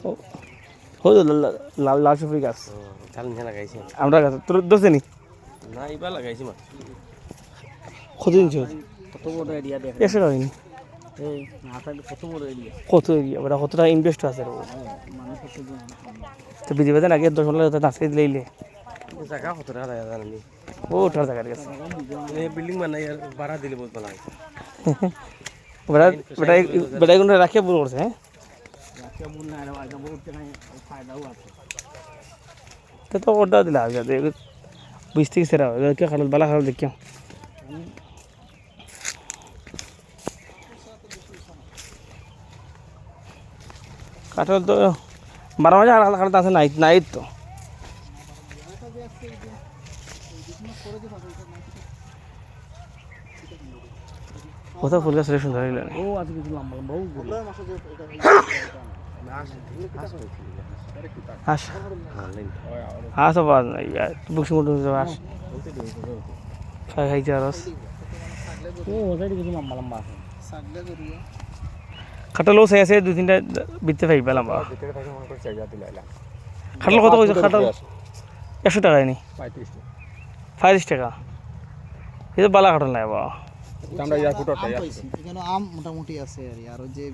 হো তো লাল লাল সুপারি গাছ। লাগাইছি। আমরা গাছ তোর দোষে নি না এবার লাগাইছি মা। কত ছিল? কত বড় এরিয়া দেখ। একশো টাকা কত এরিয়া ওটা কত টাকা ইনভেস্ট আছে জন তো বিধি বেতন আগে দশ মিনিট নাচকে দিলে জায়গা কত টাকা লাগা জানি ও ওটার জায়গার গেছে বিল্ডিং বানাই আর ভাড়া দিলে বহুত ভালো হয় বেটা বেটা রাখিয়ে করছে হ্যাঁ? রাখিয়া বল না আর আগে বহুত টাকা ফায়দাও আছে তো তো ওটা দিলে আগে বিশ থেকে সেরা হবে কে খারাপ বালা খারাপ দেখিও কাঠল তো বারো মাসে আর খারাপ আছে নাই নাই তো কোথাও ফুল গাছ সুন্দর হইল ও আছে কিছু লম্বা লম্বা ও হাস হাস আবার নাই বুকসি মোটু হাস খাই খাইছে আর ও ওসাইড কিছু লম্বা লম্বা আছে। খাটালও চাই আছে দুই তিনটা বিতে পাই পেলাম বা খাটাল কত কইছে? খাটাল একশো টাকায় নি? পঁয়ত্রিশ টাকা। এটা বালা খাটাল নাই বা আমরা ইয়ার আছি এখানে আম মোটামুটি আছে আর ওই যে